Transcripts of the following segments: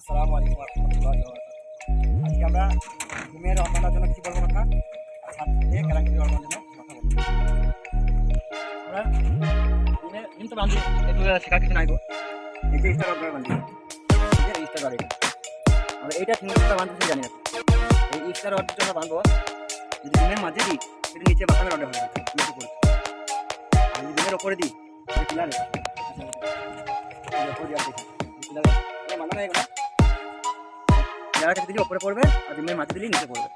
আসসালামু আলাইকুম রহমতুল্লাহ আজকে আমরা ঘুমের অর্পণার জন্য কি বলব কথা? আর ছাদ থেকে কেরাঙ্কি অর্পণার জন্য কথা বলব। আমরা ঘুমে ঘুম বান্ধি একটু শেখার কিছু নাই গো। এই যে ইস্টার বান্ধি এই যে ইস্টার আমরা এইটা ঠিক বাঁধতে জানি না। এই ইস্টার যখন বাঁধবো যদি ঘুমের মাঝে দিই, সেটা নিচে বাঁকানোর অর্ডার হয়ে যাবে নিচে পড়ে আর যদি ঘুমের ওপরে দিই পিলারে। পিলারে। মানা নাই এগুলো জায়গা থেকে দিলে ওপরে পড়বে আর ডিমের মাঝে দিলে নিচে পড়বে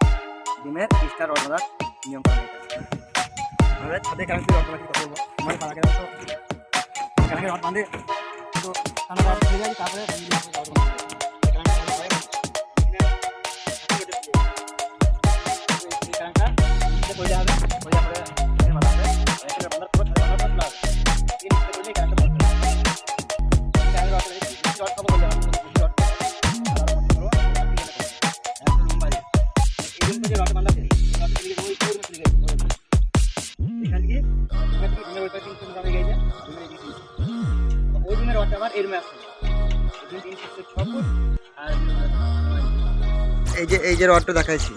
ডিমের স্টার অর্ডার নিয়ম করা এটা আমরা ছাদে কারেন্ট অর্ডার কি করব আমার পাড়া গেলে তো অর্ডার বাঁধে তো ঠান্ডা হয়ে যায় তারপরে করলে হবে করলে আমরা মাথা এই যে এই যে রডটা দেখাইছি।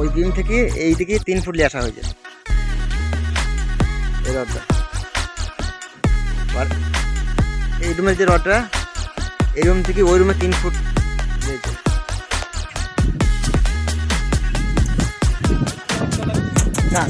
ওই বিম থেকে এই দিকে তিন ফুট নিয়ে আসা হয়েছে। এই রডটা। এই রুমের যে রডটা, এই রুম থেকে ওই রুমে তিন ফুট না